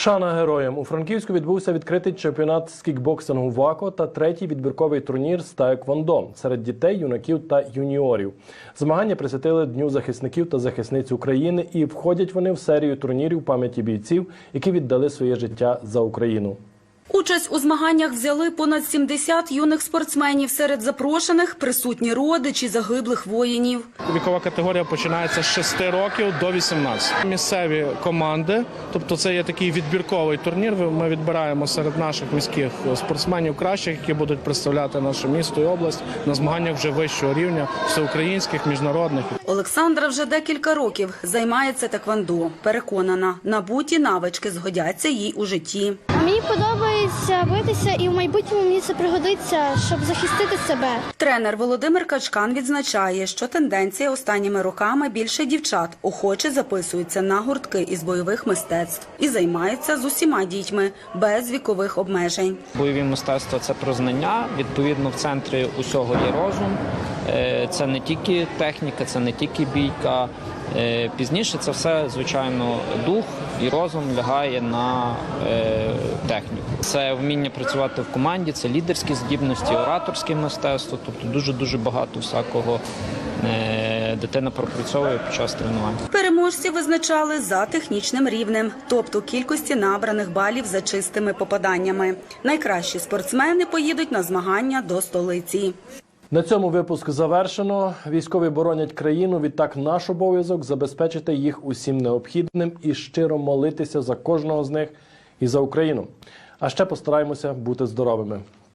Шана героям у Франківську відбувся відкритий чемпіонат з кікбоксингу ВАКО та третій відбірковий турнір з таеквондо серед дітей, юнаків та юніорів. Змагання присвятили Дню захисників та захисниць України і входять вони в серію турнірів пам'яті бійців, які віддали своє життя за Україну. Участь у змаганнях взяли понад 70 юних спортсменів. Серед запрошених присутні родичі загиблих воїнів. Вікова категорія починається з 6 років до 18. Місцеві команди, тобто це є такий відбірковий турнір. Ми відбираємо серед наших міських спортсменів кращих, які будуть представляти наше місто і область на змаганнях вже вищого рівня, всеукраїнських, міжнародних. Олександра вже декілька років займається таквондо. Переконана, набуті навички згодяться їй у житті. Мені подобається битися, і в майбутньому мені це пригодиться, щоб захистити себе. Тренер Володимир Качкан відзначає, що тенденція останніми роками більше дівчат охоче записуються на гуртки із бойових мистецтв і займаються з усіма дітьми без вікових обмежень. Бойові мистецтва це про знання. Відповідно, в центрі усього є розум. Е, Це не тільки техніка, це не тільки бійка. Е, Пізніше це все, звичайно, дух і розум лягає на е, техніку. Це вміння працювати в команді, це лідерські здібності, ораторське мистецтво. Тобто дуже дуже багато всякого дитина пропрацьовує під час тренувань. Переможці визначали за технічним рівнем, тобто кількості набраних балів за чистими попаданнями. Найкращі спортсмени поїдуть на змагання до столиці. На цьому випуск завершено. Військові боронять країну. Відтак, наш обов'язок забезпечити їх усім необхідним і щиро молитися за кожного з них і за Україну. А ще постараємося бути здоровими.